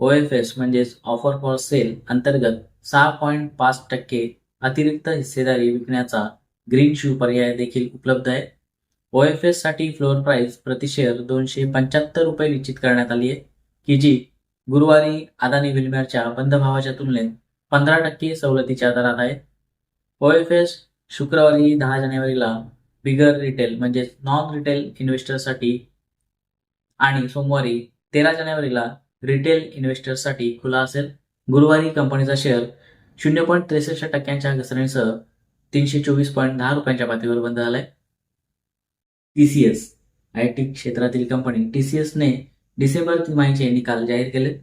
ओ F S म्हणजेच offer for sale अंतर्गत सहा पॉईंट पाच टक्के अतिरिक्त हिस्सेदारी विकण्याचा ग्रीन शू पर्याय देखील उपलब्ध आहे. ओ एफ एससाठी फ्लोअर प्राइस प्रति शेअर दोनशे पंच्याहत्तर रुपये निश्चित करण्यात आली आहे की जी गुरुवारी अदानी विलमेरच्या बंद भावाच्या तुलनेत पंधरा टक्के सवलतीच्या दरात आहे. ओ एफ एस शुक्रवारी दहा जानेवारीला बिगर रिटेल म्हणजेच नॉन रिटेल इन्व्हेस्टरसाठी आणि सोमवारी तेरा जानेवारीला रिटेल इन्व्हेस्टरसाठी खुला असेल. गुरुवारी कंपनीचा शेअर शून्य पॉईंट त्रेसष्ट टक्क्यांच्या घसरणीसह तीनशे चोवीस पॉईंट दहा रुपयांच्या पातळीवर बंद झालाय. टीसीएस आय टी क्षेत्रातील कंपनी टीसीएसने डिसेंबर तिमाहीचे निकाल जाहीर केले.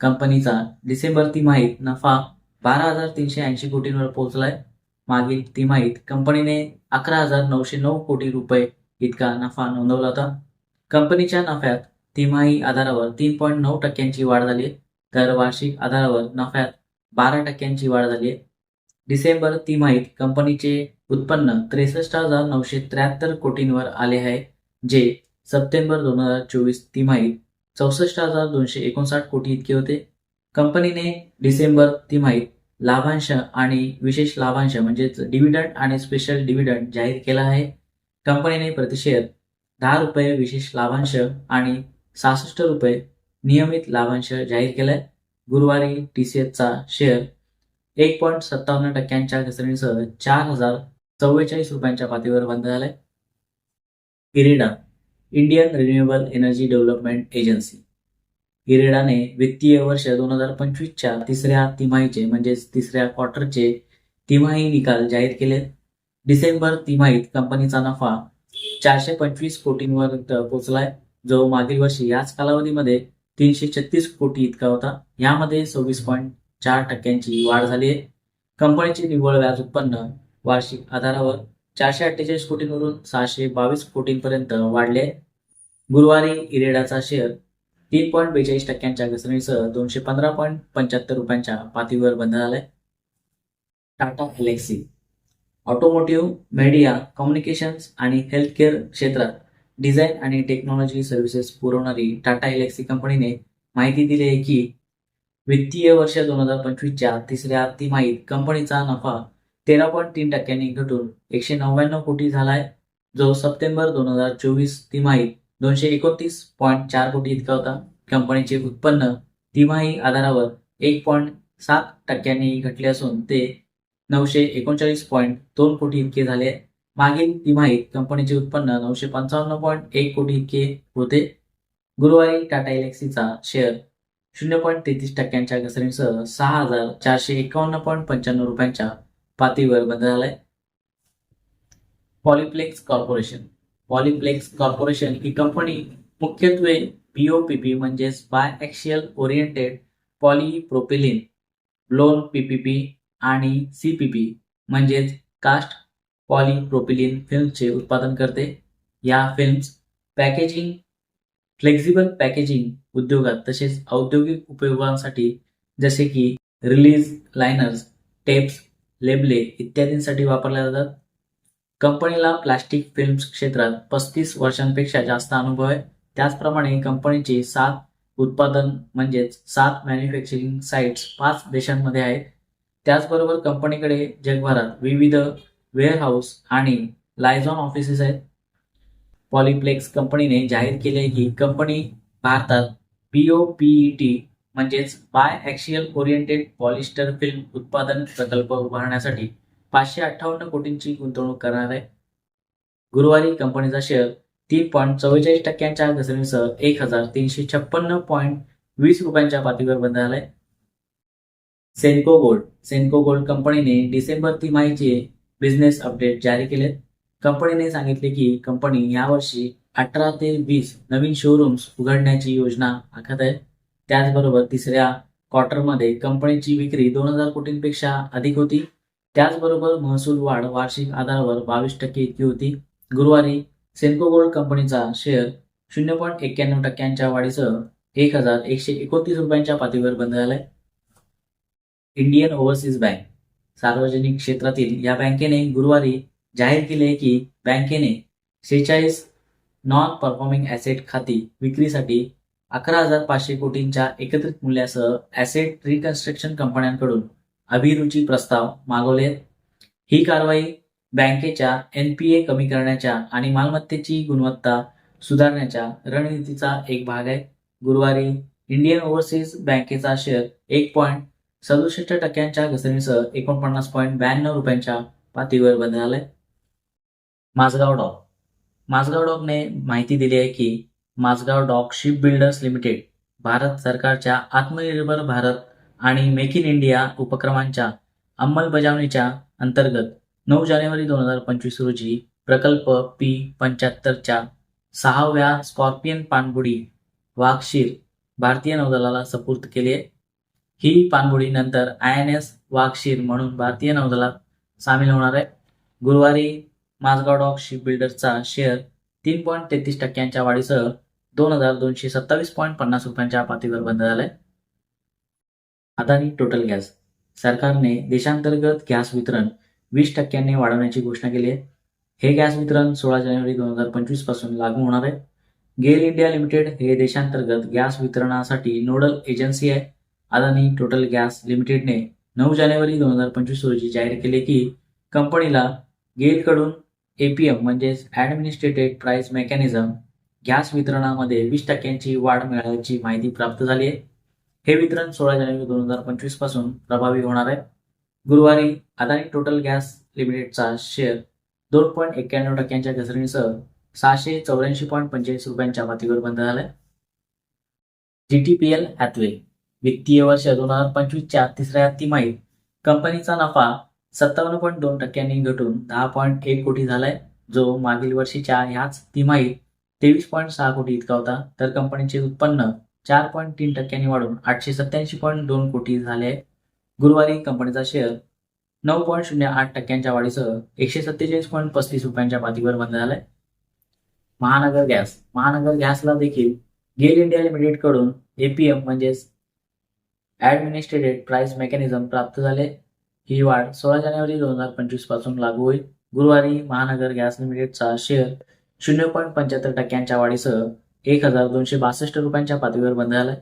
कंपनीचा डिसेंबर तिमाहीत नफा बारा हजार तीनशे ऐंशी कोटींवर पोहोचलाय. मागील तिमाहीत कंपनीने अकरा हजार नऊशे नऊ कोटी रुपये इतका नफा नोंदवला होता. कंपनीच्या नफ्यात तिमाही आधारावर तीन पॉईंट नऊ टक्क्यांची वाढ झाली. आहे तर वार्षिक आधारावर नफ्यात बारा टक्क्यांची वाढ झाली. आहे डिसेंबर तिमाहीत कंपनीचे उत्पन्न त्रेसष्ट हजार नऊशे त्र्याहत्तर कोटींवर आले आहे जे सप्टेंबर दोन हजार चोवीस तिमाहीत चौसष्ट हजार दोनशे एकोणसाठ कोटी इतके होते. कंपनीने डिसेंबर तिमाहीत लाभांश आणि विशेष लाभांश म्हणजेच डिव्हिडंड आणि स्पेशल डिव्हिडंड जाहीर केला आहे. कंपनीने प्रतिशेअर दहा रुपये विशेष लाभांश आणि सहासष्ट रुपये नियमित लाभांश जाहीर केलाय. गुरुवारी टीसीएसचा शेअर एक पॉईंट सत्तावन्न टक्क्यांच्या घसरणीसह चार हजार चव्वेचाळीस रुपयांच्या पातळीवर बंद झालाय. IREDA Indian renewable energy development agency इरेडाने वित्तीय वर्ष दोन हजार पंचवीसच्या तिसऱ्या तिमाहीचे म्हणजेच तिसऱ्या क्वार्टरचे तिमाही निकाल जाहीर केले. डिसेंबर तिमाहीत कंपनीचा नफा चारशे पंचवीस कोटींवर पोहोचलाय. जो मागील वर्षी याच कालावधीमध्ये तीनशे छत्तीस कोटी इतका होता यामध्ये सव्वीस पॉईंट चार टक्क्यांची वाढ झाली आहे. कंपनीचे निव्वळ व्याज उत्पन्न वार्षिक आधारावर चारशे अठ्ठेचाळीस कोटींवरून सहाशे बावीस कोटींपर्यंत वाढले गुरुवारी इरेडाचा शेअर तीन पॉईंट बेचाळीस टक्क्यांच्या घसरणीसह दोनशे पंधरा पॉईंट पंच्याहत्तर रुपयांच्या पातळीवर बंद झालाय Tata Elxsi automotive media communications आणि हेल्थकेअर क्षेत्रात डिझाईन आणि टेक्नॉलॉजी सर्व्हिसेस पुरवणारी टाटा इलेक्सी कंपनीने माहिती दिली आहे की वित्तीय वर्ष दोन हजार पंचवीसच्या तिसऱ्या तिमाहीत कंपनीचा नफा तेरा पॉईंट तीन टक्क्यांनी घटून एकशे नव्याण्णव कोटी झाला आहे जो सप्टेंबर दोन हजार चोवीस तिमाहीत दोनशे एकोणतीस पॉईंट चार कोटी इतका होता. कंपनीचे उत्पन्न तिमाही आधारावर एक पॉईंट सात टक्क्यांनी घटले असून ते नऊशे एकोणचाळीस पॉईंट दोन कोटी इतके झाले मागील तिमाहीत कंपनीचे उत्पन्न नऊशे पंचावन्न पॉईंट एक कोटी इतके होते. गुरुवारी टाटा इलेक्सीचा शेअर शून्य पॉईंट तेहतीस टक्क्यांच्या घसरणीसह सहा हजार चारशे एकावन्न पॉईंट पंच्याण्णव रुपयांच्या पातळीवर बंद झालाय पॉलिप्लेक्स कॉर्पोरेशन. पॉलिप्लेक्स कॉर्पोरेशन ही कंपनी मुख्यत्वे पीओपीपी म्हणजेच bi axial oriented polypropylene blown PPP आणि सीपीपी म्हणजेच कास्ट पॉलिप्रोपिलिन फिल्मचे उत्पादन करते. या फिल्म्स पॅकेजिंग फ्लेक्झिबल पॅकेजिंग उद्योगात तसेच औद्योगिक उपयोगांसाठी जसे की रिलीज लायनर्स टेप्स लेबले इत्यादींसाठी वापरल्या जातात. कंपनीला प्लास्टिक फिल्म्स क्षेत्रात पस्तीस वर्षांपेक्षा जास्त अनुभव आहे. त्याचप्रमाणे कंपनीचे सात उत्पादन म्हणजेच सात मॅन्युफॅक्चरिंग साइट्स पाच देशांमध्ये आहेत. त्याचबरोबर कंपनीकडे जगभरात विविध वेअरहाऊस आणि लायझॉन ऑफिसेस आहेत. पॉलिप्लेक्स कंपनीने जाहीर केले की कंपनी भारतात पीओपीईटी म्हणजेच बाय ॲक्शियल ओरिएंटेड पॉलिस्टर फिल्म उत्पादन प्रकल्प उभारण्यासाठी पाचशे अठ्ठावन्न कोटींची गुंतवणूक करणार आहे. गुरुवारी कंपनीचा शेअर तीन पॉईंट चव्वेचाळीस टक्क्यांच्या घसरणीसह एक हजार तीनशे छप्पन्न पॉईंट वीस रुपयांच्या पातळीवर बंद झालाय. सेन्को गोल्ड. सेन्को गोल्ड कंपनीने डिसेंबर तिमाहीचे बिझनेस अपडेट जारी केले कंपनीने सांगितले की कंपनी यावर्षी अठरा ते वीस नवीन शोरूम्स उघडण्याची योजना आखत आहे. त्याचबरोबर तिसऱ्या क्वार्टरमध्ये कंपनीची विक्री दोन हजार कोटींपेक्षा अधिक होती. त्याचबरोबर महसूल वाढ वार्षिक आधारावर बावीस टक्के इतकी होती. गुरुवारी सेन्को गोल्ड कंपनीचा शेअर शून्य पॉईंट एक्क्याण्णव टक्क्यांच्या वाढीसह एक हजार एकशे एकोणतीस रुपयांच्या पातळीवर बंद झालाय. इंडियन ओव्हरसीज बँक सार्वजनिक क्षेत्रातील या बँकेने गुरुवारी जाहीर केले की बँकेने शेहेचाळीस नॉन परफॉर्मिंग ॲसेट खाती विक्रीसाठी अकरा हजार पाचशे कोटींच्या एकत्रित मूल्यासह ॲसेट रिकन्स्ट्रक्शन कंपन्यांकडून अभिरुची प्रस्ताव मागवले. ही कारवाई बँकेच्या एन पी ए कमी करण्याच्या आणि मालमत्तेची गुणवत्ता सुधारण्याच्या रणनीतीचा एक भाग आहे. गुरुवारी इंडियन ओव्हरसीज बँकेचा शेअर एक पॉईंट सदुसष्ट टक्क्यांच्या घसरणीसह एकोणपन्नास पॉईंट ब्याण्णव रुपयांच्या पातळीवर बंद झालाय माझगाव डॉक. माझगाव डॉकने माहिती दिली आहे की Mazagon dock ship builders limited Bharat सरकारच्या आत्मनिर्भर भारत आणि मेक इन इंडिया उपक्रमांच्या अंमलबजावणीच्या अंतर्गत नऊ जानेवारी दोन हजार पंचवीस रोजी प्रकल्प पी पंच्याहत्तरच्या सहाव्या स्कॉर्पियन पाणबुडी वाघशीर भारतीय नौदलाला सुपूर्द केली आहे. ही पाणबुडी नंतर आय एन एस वाघशीर म्हणून भारतीय नौदलात सामील होणार आहे. गुरुवारी माझगाव डॉक शिप बिल्डरचा शेअर तीन पॉईंट तेहतीस टक्क्यांच्या वाढीसह दोन हजार दोनशे सत्तावीस पॉईंट पन्नास रुपयांच्या पातळीवर बंद झालाय. Adani total gas. सरकारने देशांतर्गत गॅस वितरण वीस टक्क्यांनी वाढवण्याची घोषणा केली आहे. हे गॅस वितरण सोळा जानेवारी दोन हजार पंचवीसपासून लागू होणार आहे. गेल इंडिया लिमिटेड हे देशांतर्गत गॅस वितरणासाठी नोडल एजन्सी आहे. अदानी टोटल गॅस लिमिटेडने नऊ जानेवारी दोन हजार पंचवीस रोजी जाहीर केले की कंपनीला गेलकडून एपीएम म्हणजेच ॲडमिनिस्ट्रेटेड प्राइस मेकॅनिझम गॅस वितरणामध्ये वीस टक्क्यांची वाढ मिळाल्याची माहिती प्राप्त झाली आहे. हे वितरण सोळा जानेवारी दोन हजार पंचवीसपासून प्रभावी होणार आहे. गुरुवारी अदानी टोटल गॅस लिमिटेडचा शेअर दोन पॉईंट एक्क्याण्णव टक्क्यांच्या घसरणीसह सहाशे चौऱ्याऐंशी पॉईंट पंचेचाळीस रुपयांच्या मातीवर बंद झालाय. एल हॅथवे वित्तीय वर्ष दोन हजार पंचवीसच्या तिसऱ्या तिमाहीत कंपनीचा नफा सत्तावन्न पॉईंट दोन टक्क्यांनी घटून दहा पॉईंट एक कोटी झालाय जो मागील वर्षीच्या ह्याच तिमाहीत तेवीस पॉईंट सहा कोटी इतका होता. तर कंपनीचे उत्पन्न चार पॉईंट तीन टक्क्यांनी वाढून आठशे सत्याऐंशी पॉईंट दोन कोटी झाले आहे. गुरुवारी कंपनीचा शेअर नऊ पॉईंट शून्य आठ टक्क्यांच्या वाढीसह एकशे सत्तेचाळीस पॉईंट पस्तीस रुपयांच्या पातळीवर बंद झालाय. महानगर गॅस महानगर गॅसला देखील गेल इंडिया लिमिटेडकडून एपीएम म्हणजेच ॲडमिनिस्ट्रेटेड प्राइस मेकॅनिझम प्राप्त झाले. ही वाढ सोळा जानेवारी दोन हजार पंचवीसपासून लागू होईल. गुरुवारी महानगर गॅस लिमिटेडचा शेअर शून्य पॉईंट पंच्याहत्तर टक्क्यांच्या वाढीसह एक हजार दोनशे बासष्ट रुपयांच्या पातळीवर बंद झालाय